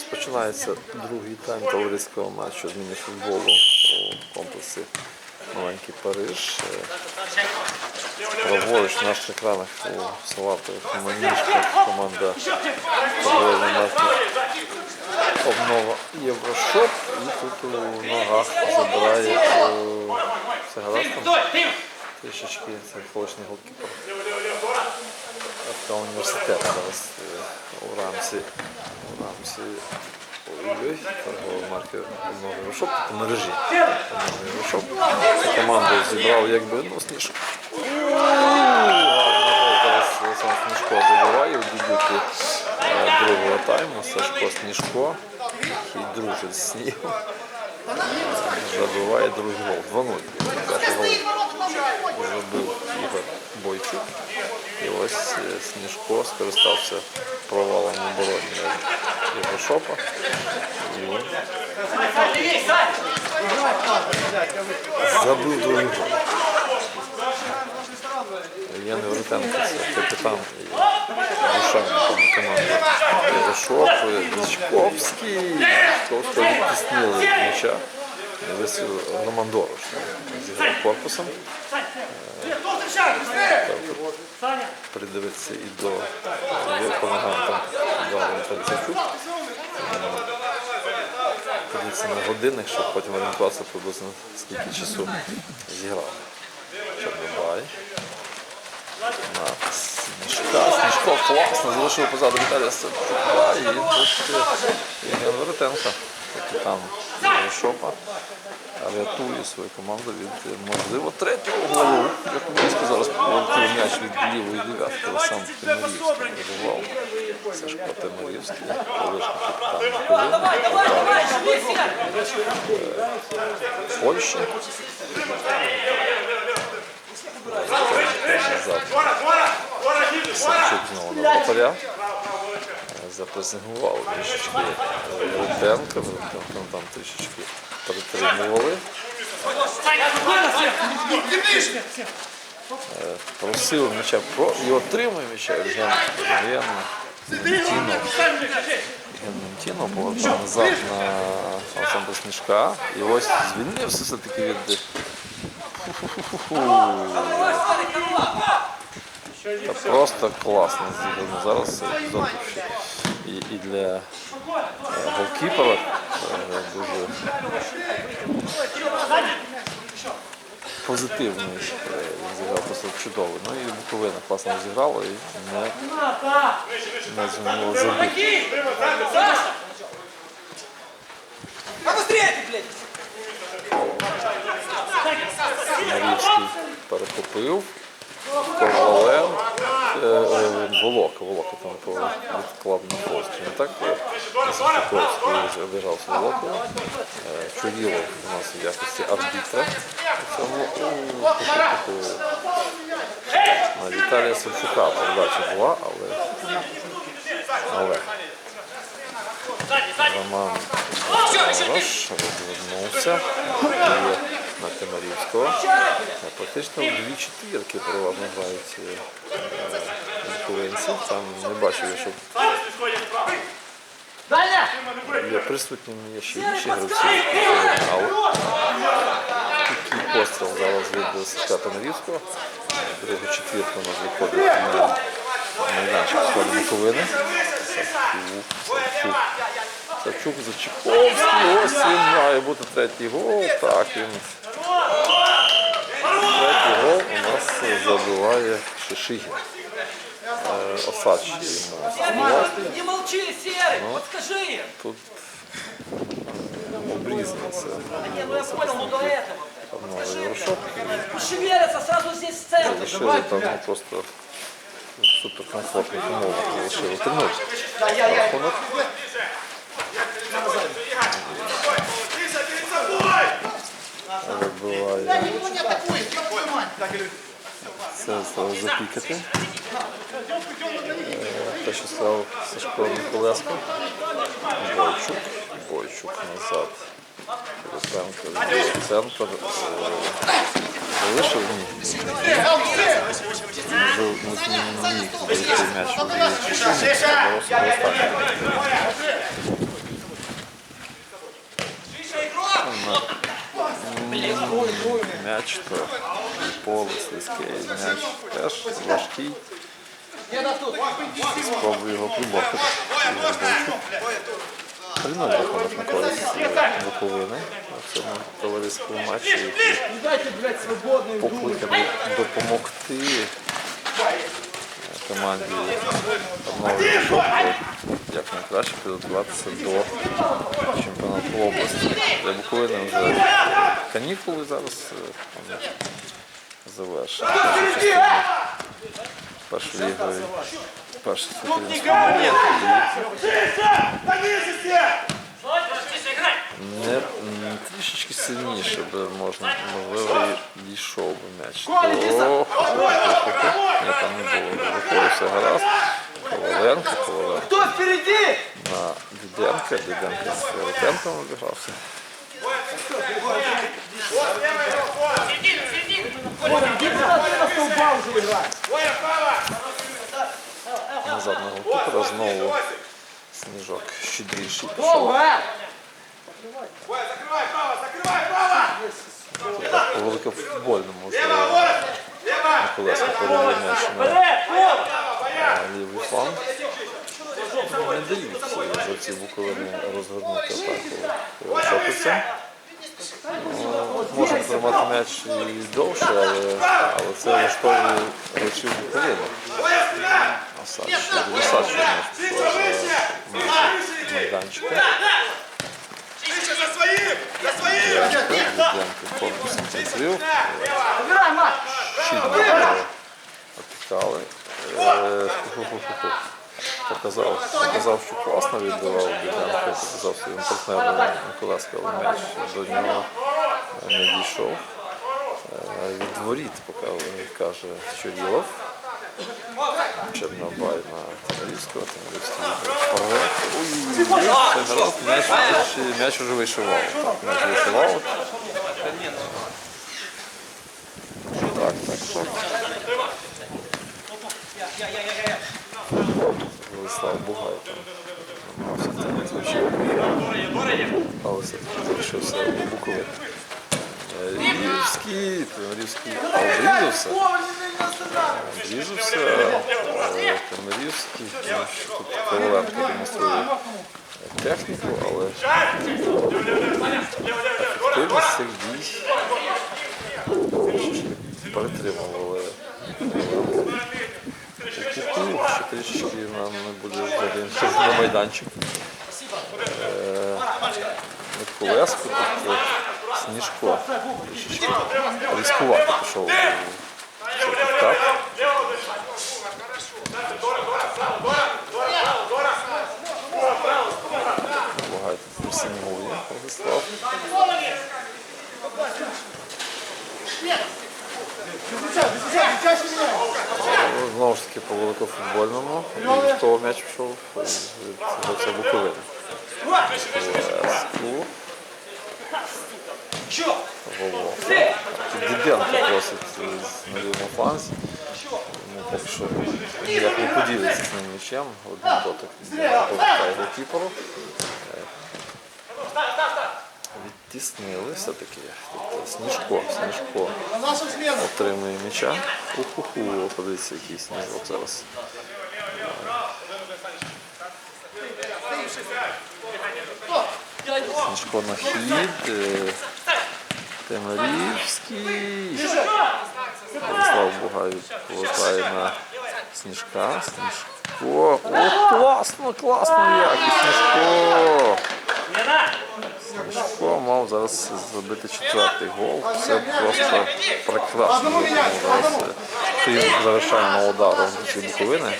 Розпочинається другий тайм товариського матчу з міні-футболу у комплексі Маленький Париж. Праворуч на наших екранах у Салатових Манішках команда марки Обнова Єврошоп. І тут у ногах забирає е, все гаразд трішечки це колишній голкіпер. Та університет зараз е, у рамці у рамці ой-ой, торгової марки одного Єврошоп по мережі одного Єврошоп. Цю команду зібрав якби ну. Зараз сам Сніжко забиває у дебюті другого тайму. Сашко Сніжко, який дружить з снігом. Забиває другий гол. 2-0. Гол Ігор Бойчук. І ось е, Сніжко скористався провалом оборони Єврошопа. І забив другий гол. Ян Веретенко, це капітан і душевник команди Єврошоп, Дичковський. Дичковського відтіснили від м'яча. Зіграв корпусом. придивитися і до ударом Подивитися на годинник, щоб потім орієнтуватися приблизно скільки часу зіграв. Чорнобай. Сніжка. Сніжко класно, залишив позаду Віталія Савчука. І тут Євген Веретенко, капітан Шопа рятує свою команду від е, можливо третього голу. Як близько зараз полетів м'яч від лівої дев'ятки, сам Тимирівський виживав. Сашко Тимирівський, колишній капітан України, Польщі. Савчук знову на вратаря. Запресингував трішечки Руденко там трішечки перетримували. Е, Просив м'яча про і отримує м'яча Ментінов повертав назад на Олександра Сніжка. І ось звільнився все-таки від Та просто класно зіграно. Зараз і, і для е, голкіпера дуже позитивний. Він зіграв просто чудово. Ну і Буковина класно зіграла і не, не зуміла забити. Марівський перехопив. Ковален, е, е, Волока, Волока там відклав на пост. Не так Сухоковський вже обіжався Волокою. Е, Чурілов у нас в якості арбітра. цьому. Віталія Савчука передача була, але, але Роман Хорош розвернувся на Тимарівського. Е, Практично дві четвірки грають е. Там не бачив, я, щоб є присутніми є ще інші гравці. Але такий постріл зараз від Сашка Тимарівського. Другу четвірку у нас виходить на майданчик сходу Буковини. Савчук Зачіковський, ось він має бути третій гол. Так, він забиває Шишигін. Е, Осадчий йому сказав. Не молчи, Серый! Подскажи им! Тут обрізано це. Не, ну я понял, ну до этого. Новий Єврошоп. Шевелятся сразу здесь в центре. Лишили там ну, просто в суперкомфортних умовах залишили. Тренують. Рахунок. Вибиває. Це намагався запікати. Е, те, що став Сашко Миколеско. Бойчук. Бойчук назад. Луценко, центр. Е, залишив ні. Не міг збити м'яч. Боросов. М'яч, то поле слизький м'яч теж важкий. Спробую його приборкати. Рівно рахунок на користь Буковини в цьому товариському матчі, покликаний допомогти команді обновити шопку, як найкраще підготуватися до чемпіонату області. Для Буковини вже канікули зараз е, вони завершені. Першою лігою, перший світовий момент. Сильніше би можна, можливо, і дійшов би м'яч. Ні, там не було. Виходить, все гаразд. Коваленко, Коваленко Кто впереди? на Діденка, Діденка з Фіолетенком обігрався. Иди туда, ты на столба уже играть. Назад на голкіпера знову сніжок щедріший. Долго, а? По великофутбольному вже Миколасько передає м'яч на на лівий фланг. Не дають гравці Буковини розгорнути атаку Шопиця. Ну, тримати м'яч і довше, але, але це влаштовує гравців Буковини. Асач, Асач майданчика. За своим! За своим! Корпус центрів. Играй, Макс. Щільно опікали. Е. Показав, показав, що класно відбивав Біденко, показав своїм партнером Миколаська, але м'яч до нього не дійшов. Е, Від воріт, поки каже Чурілов. Чорнобай на Тимирівського, Тимирівський вперед. Ой, м'яч, м'яч, м'яч уже вийшов. М'яч вийшов. Так, так, так. Владислав Бугай там намагався втягнути м'ячі. Але все-таки залишився у Букові. Рівський, Рівський обрізався. Обрізався. е, Темирівський. Ну, Тут Коваленко демонструє техніку, але цих дій перетримували. Трішечки нам не буде взагалі на майданчик. Е, тут е, Сніжко трішечки пішов підкат. Багато пресингує Владислав. Ну, Знову ж таки по великофутбольному. І хто м'яч пішов від гравця Буковини. Голово. Діденко просить на лівому фланзі. Ну, поки що ніяк не поділиться з ним нічим. Один дотик повертає голкіперу. Е, Відтіснили все-таки. Тобто Сніжко, Сніжко отримує м'яча. Уху-ху, подивіться, який сніжок зараз. Сніжко на хід. Темирівський. Владислав Бугай повертає на Сніжка. Сніжко. О, класно, класно якість Сніжко. Сніжко мав зараз забити четвертий гол. Це просто прекрасно. Зараз завершального удару ці Буковини.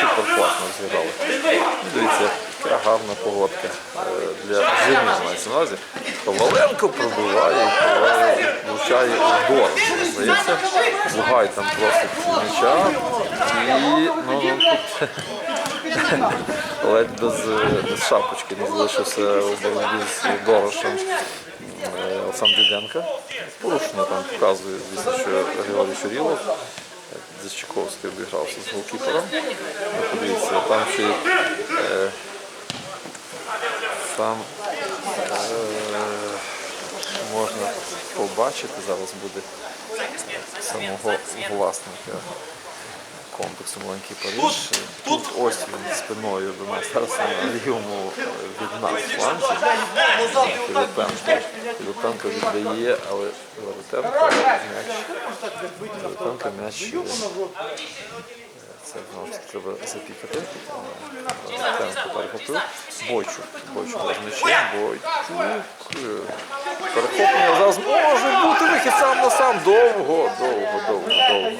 Супер класно зіграли. Дивіться, яка гарна погодка е, для зимів мається на увазі. Коваленко пробиває влучає у. Здається, Бугай там просить м'яча. І ну, ледь без, без шапочки не залишився у боротьбі з Дорошем е, Олександр Діденко. Порушення там показує, звісно, що Георгій Чурілов. Зачаковський обігрався з голкіпером. Ну, Подивіться, там ще е, там е, можна бачите, зараз буде самого власника комплексу Маленький Париж. Тут ось він спиною до нас зараз на лівому від нас фланзі. Філіпенко. Філіпенко віддає, але Воротенко м'яч. Воротенко м'яч. Е, Це знову ж таки треба запікати. Бойчук. Бойчук з м'ячем. Бойчук. е, Перехоплення зараз може бути вихід сам на сам. Довго, довго, довго, довго.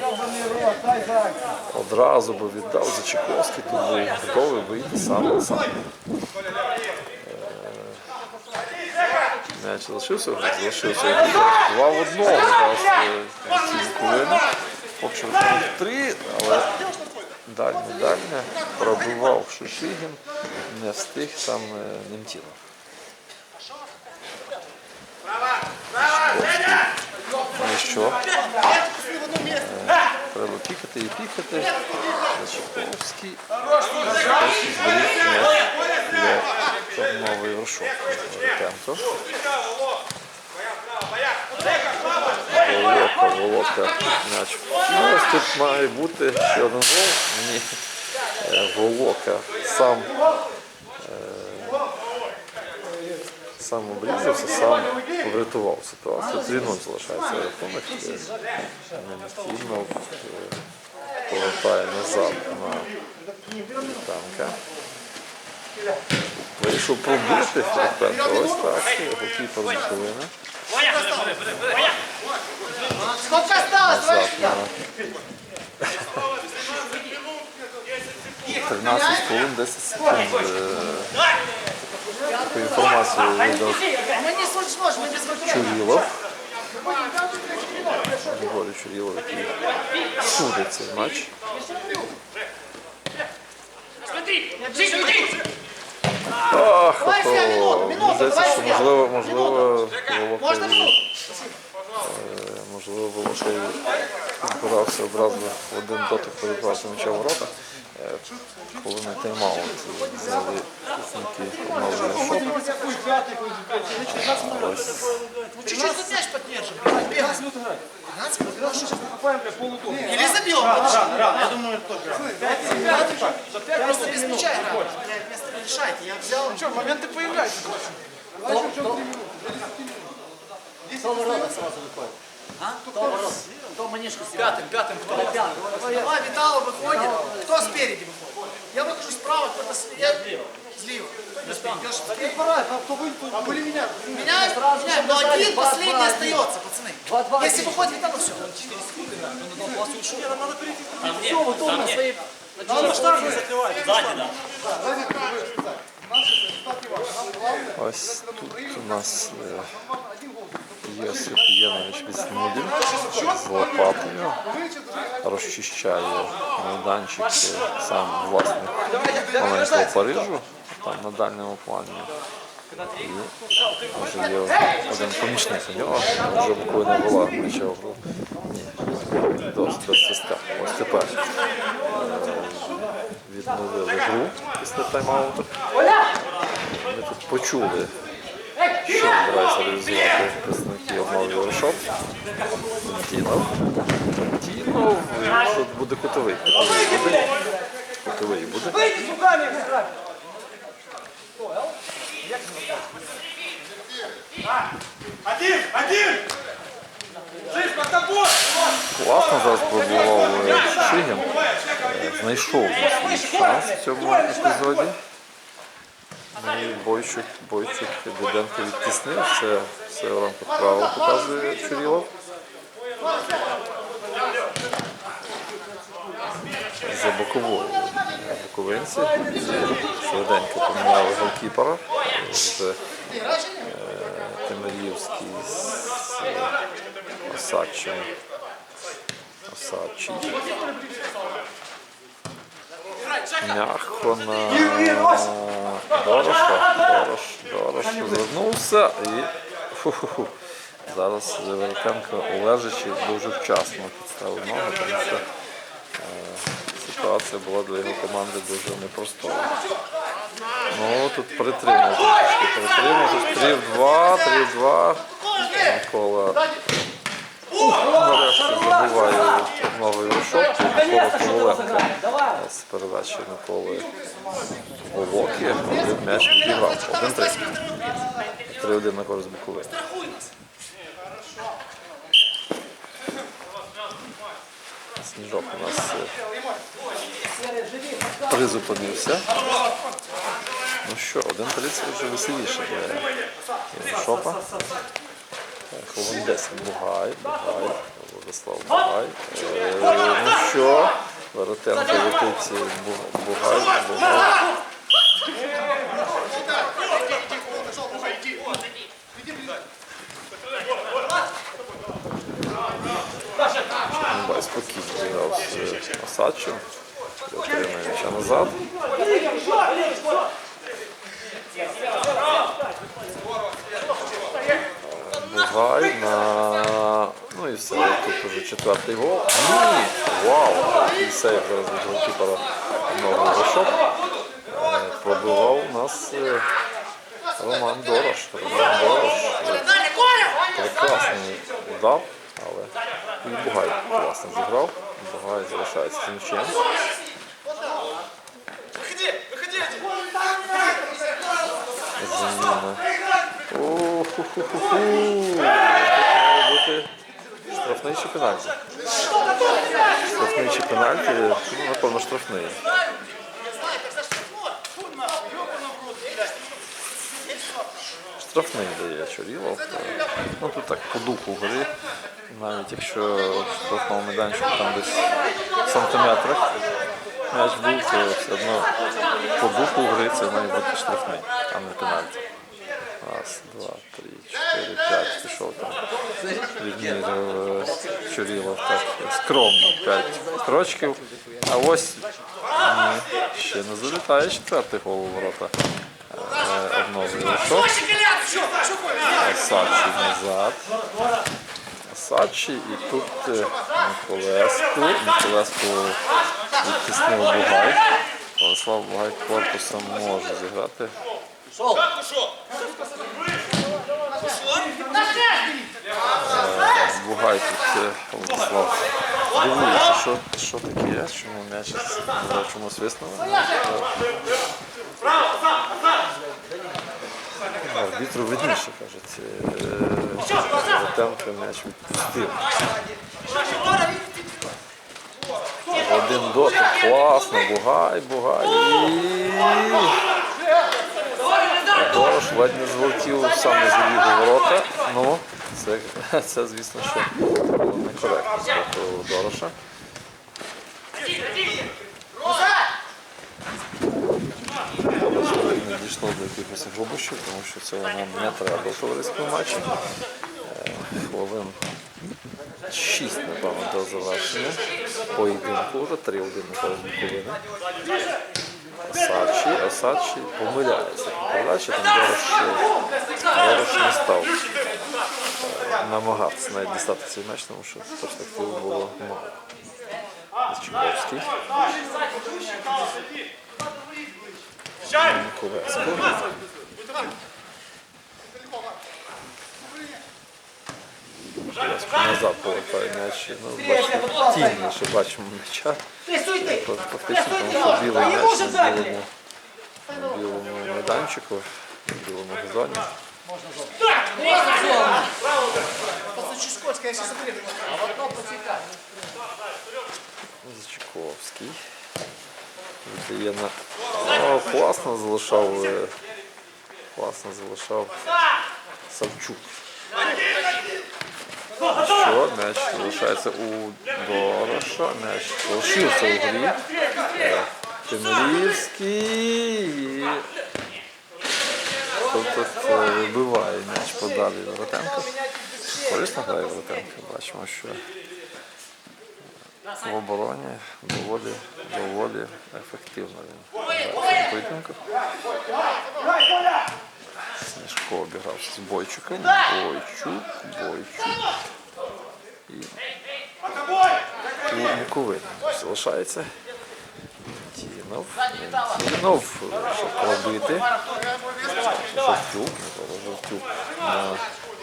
Одразу би віддав Зачаковський, тут був готовий вийти сам на сам. Е, М'яч залишився, залишився два в одному. Зараз е, ці хвилини. Що три, але дальня, дальня пробивав Шишигін, не встиг там е, Немтінов. Ну що? Треба пікати і пікати. Зачаковський. Зберіг Чорновий вершок. Воротенко. Володка, Володка. Ну, ось тут має бути ще один гол. Ні. Е, сам е, сам обрізався, сам врятував ситуацію. 3-0 залишається рахунок. Немцінов повертає назад на танка. Вирішив пробити. Ось так. Голкіпер Буковина. Сколько осталось? Давай Назад на 13 хвилин 10 секунд. Е, Таку інформацію видав Мы не слышно, мы без руки. Чурілов. Григорій Чурілов, який судить цей матч. Ах, Давай ще минуту, ото, минуту, мені здається, давай що ще. можливо, можливо, Можно Волохові, минуту? е, можливо, Волошеві відбирався одразу в один дотик перебрався м'яча ворота. Е, Коли не тайм-аут взяли шоку. Ось Чуть-чуть тут мяч поддержим. 15 минут играть. 15 минут? Ну, сейчас покупаем как полутон. Или забьем. Рано, рано. Я думаю, это тоже Просто без мяча. Блядь, вместо решайте. Я взял. Что, моменты появляются. А? Кто манишку Пятым, пятым кто? Давай, Витала выходит. Кто спереди выходит? Я выхожу справа, кто-то слева. Слива. Были меня. Меня, меня, но один последний остается, пацаны. Если выходит Витала, все. Четыре секунды. Нам ну Надо перейти. Все, вот он на своей... Надо штаржу закрывать. Сзади, да. Ось тут у нас... Єнович Віснудін лопатою розчищає майданчик е, сам власник маленького Парижу, там на дальньому плані. І може є один помічник у нього, вже буквально була в. Ні, до, до свистка. Ось тепер е, відновили гру після тайм-ауту. Ми тут почули, що збирається реалізувати представники обнови Єврошоп. Тінов. Тінов. Тут буде кутовий. Кутовий буде. Кутовий буде. Один, один! Класно зараз пробував Шишигін. Е, Знайшов шанс в цьому епізоді. Ну і Бойчук, Бойчук Діденко відтіснив. Це все в рамках правил показує Чурілов. За боковою боковинці. Швиденько поміняли голкіпера. Вже Темирівський з Осадчим. Осадчий. Мягко на Дороша. Дорош, Дорош розвернувся і фу-ху-ху. Зараз Веретенко лежачи дуже вчасно підставив ноги, тому що е, ситуація була для його команди дуже непростою. Ну тут притримав, притримав, тут 3 в 2, 3 в 2. Микола нарешті забиває новий рушок. З передачі Миколи. Один м'яч відіграв. 1-3. 3-1 на користь Буковини. Сніжок у нас е, призупинився. Ну що, 1-3 вже веселіше для. Хвилин 10 Бугай, Бугай, Владислав Бугай. Е, ну що, Воротенко летить Бу- Бугай, Бугай. Спокійно зіграв з Осадчим. Отримує м'яча назад. Бугай на... І все, тут вже четвертий гол. Ні! Вау! Який сейв зараз від голкіпера новий вишок. Е, Пробивав у нас е, Роман Дорош. Роман Дорош. е, Прекрасний удар, але і Бугай класно зіграв. Бугай залишається з нічим. Заміна. Має бути штрафний чи пенальті. Штрафний чи пенальті, ну, напевно, штрафний. Штрафний дає Чорілов. Ну тут так по духу гри. Навіть якщо в штрафному майданчику там десь в сантиметрах м'яч був, то все одно по духу гри це має бути штрафний, а не пенальті. Раз, два, три, чотири, п'ять. Пішов там. Відміряв е, Чурілов так скромно. П'ять крочків. А ось ні, ще не залітає четвертий гол у ворота. Е, Обновлює шок. Сачі назад. Сачі і тут е, Миколеску. Миколеску відтиснув Бугай. Владислав Бугай корпусом може зіграти. Е, Бугай тут е, Владислав. Дивується, що, що таке, чому м'яч чому свиснули. Арбітру видніше, кажуть. Ротенко м'яч відпустив. Один дотик, класно, Бугай, Бугай. І Дорош ледь не злетів саме з лігу ворота. Ну, це, це звісно, що було некоректно з боку Дороша. не дійшло до якихось глибощів, тому що цього нам не треба в товариському матчі. Е, Хвилин 6, напевно, до завершення. Поєдинку вже 3-1 на користь Буковини. Осадчі, Осадчі помиляється. Передача там Дорош не став е, намагатися навіть дістати цей м'яч, тому що перспектив було мало. Ковецько. Ковецько назад повертає м'яч. Ну, бачите, тінніше бачимо м'яча. Фактично, тому що білий м'яч на білому, білому майданчику, на білому газоні. В. Зачаковський. Віддає на... О, класно залишав. е, Класно залишав Савчук. Що, м'яч залишається у Дороша. М'яч залишився у грі. Е, Тимирівський. Тут, тут е, вибиває м'яч подалі Воротенко. Корисно грає Воротенко. Бачимо, що в обороні доволі, доволі ефективно він грає поєдинку. Сніжко обігрався з Бойчуком. Бойчук, Бойчук. І Міковин залишається. Тінов. Тінов, щоб пробити. Жовтюк, Микола Жовтюк на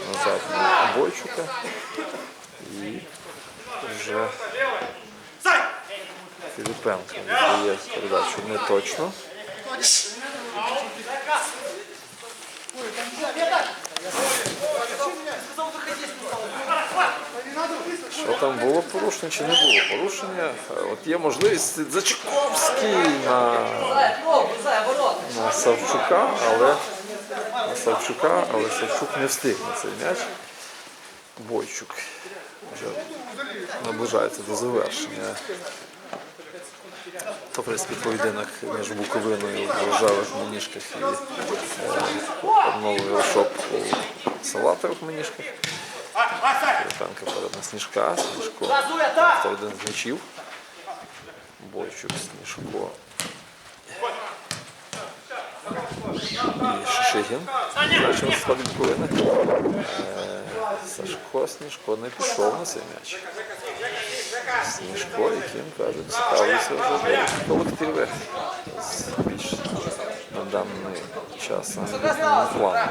назад на Бойчука. І вже Філіпенко віддає передачу не точно. Що там було порушення чи не було порушення? От є можливість Зачковський на, на Савчука, але на Савчука, але Савчук не встиг на цей м'яч. Бойчук вже наближається до завершення. Товариський поєдинок між Буковиною в рожевих маніжках і е, обновою шоп у салатових маніжках. Філіпенко перед на Сніжка. Сніжко це один з м'ячів. Бойчук, Сніжко. І Шишигін. Бачимо в складі Буковини. Е, Сашко Сніжко не пішов на цей м'яч. Сніжко, яким кажуть, цікавиться вже колективи з більш на даний час амбітними планами.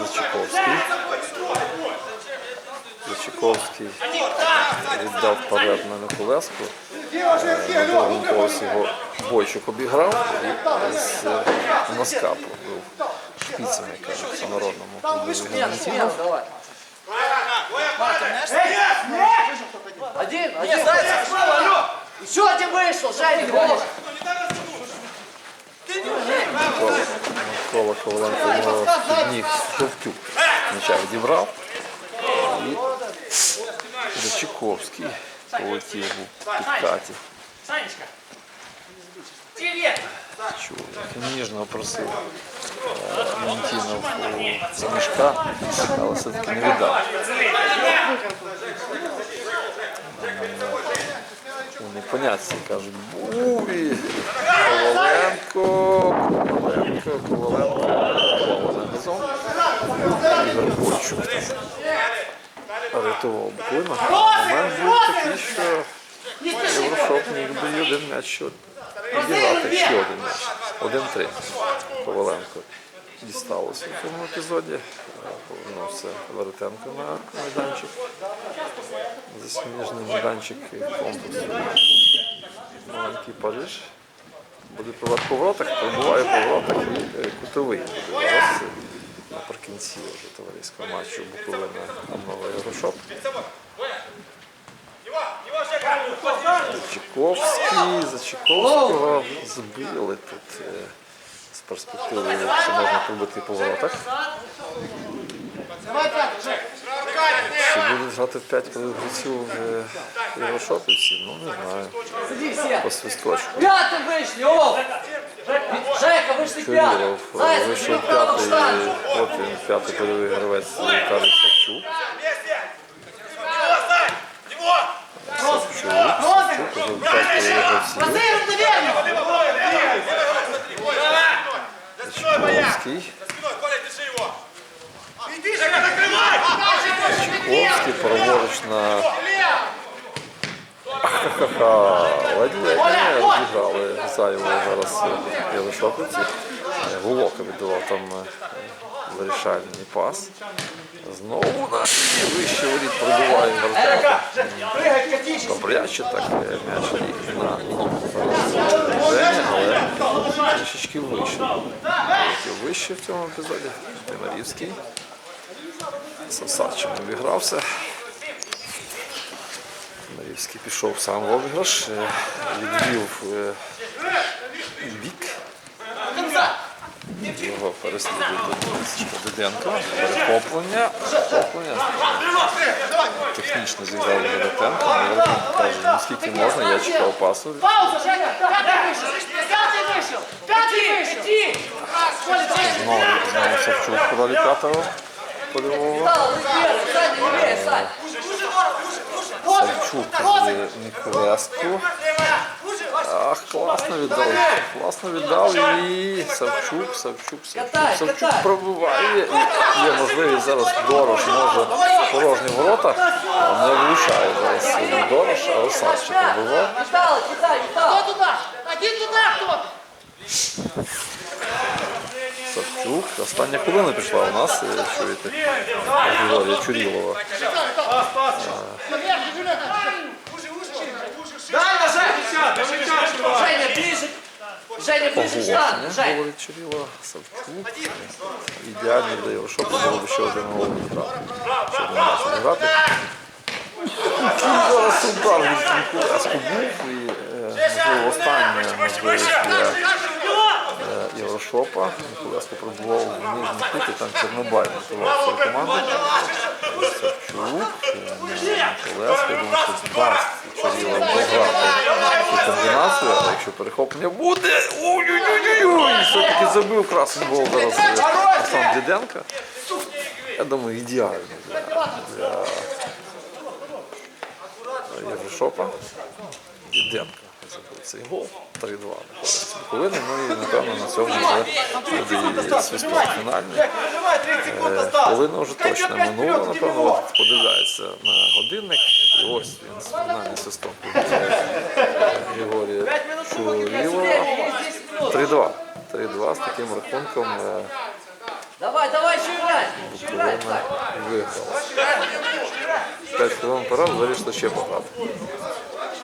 Зачаковський. Зачаковський віддав вперед на Миколеску. Поверсі його бойчик обіграв і з е, носка пробив шпицями, кажуть, народному клубі Гамантінов. Один, один. Еще один вышел, Женя, голос. Микола, Коваленко його підніг Жовтюк. М'яча відібрав. І Зачаковський полетів у підкаті. Ніжно просив е, у замішка, але все-таки не віддав. Вони поняття кажуть, Буві, Коваленко, Коваленко, Коваленко, Коваленко. Ігор Бойчук рятував Буковину. Момент був такий, що Єврошоп міг би один м'яч відіграти ще один м'яч. Один-три. Коваленко дісталося в цьому епізоді. Е, Повернувся Веретенко на майданчик. Засніжний майданчик і комплекс. Маленький Париж. Буде пробувати по воротах, пробуває по і е, кутовий зараз наприкінці вже товариського матчу Буковина Амнова Єврошоп. Чайковський, за Чайковського збили тут е, перспективи, що можна пробити по воротах. Чи будуть грати в 5 гравців в Єврошопівці? Ну не знаю. Сиди все. По свисточку. Пятым вышли, о! Жека, вышли пятым. Кирилов е, Зайцев, вийшов чуть право п'ятий, встань. от він, п'ятий польовий гравець Віталій Савчук. Савчук, Савчук, вже п'ять польових гравців. Разыгрывай, наверное. Чайковський. Чайковський праворуч на Ха-ха-ха, ледь-ледь не зіграли Зайво зараз Єлишопиці. Волока віддавав там е, вирішальний пас. Знову на вище воріт пробиває Вартенко. Добряче так е, м'яч ліг на Женя, але вище. Полетів вище в цьому епізоді. Тимарівський. Савсарчик обігрався. Марівський пішов сам в обіграш, е, відвів е, бік. Його переслідує Диденко. Перехоплення. Перехоплення. Технічно зіграв Диденко. але Каже, наскільки можна, я чекав пасу. Пауза, Женя. Пятый вышел. Пятый вышел. Пятый вышел. Иди. Знову, знову Савчук в ролі п'ятого польового. Стал, ты первый. Саня, не лезь, Сань. Савчук з Миколеску. Ах, класно віддав. Класно віддав і Савчук, Савчук, Савчук. Савчук катай. пробиває. Є можливість зараз Дорош може порожні ворота. Не влучає зараз Дорош, а Осадчик пробивав. Витал. Кто? Один туда, кто? Савчук. Остання хвилина пішла у нас, чуєте, Григорія Чурілова. Пас, пас. Дай на Женя, на Женя. Женя, ближе. Женя, ближе к штангу. Говорить Чурілова. Савчук. Ідеальний для Єврошопа, було б ще один гол відграти. Ще один м'яч відграти. І зараз удар від Миколаську був і можливо остання можливість для Єврошопа. Миколасько пробував в нижній кут там Чорнобай мотивував свою команду. Савчук, е, Миколасько, я думаю, що дасть цю комбінацію, а якщо перехоплення буде, ой-ой-ой-ой, все-таки забив красний гол зараз е, Діденко. Я думаю, ідеально для Єврошопа. Діденко забив цей гол. 3-2 на користь Буковини. Ну і напевно на цьому вже свисток фінальний. Давай, 30 секунд Е, вже точно минула, напевно, от подивляється на годинник. І ось він з фінальний свисток Григорія Чурілова. 3-2. 3-2 з таким рахунком е, Давай, давай, еще играй. Еще виграла. 5 хвилин пора, вирішили ще пограти.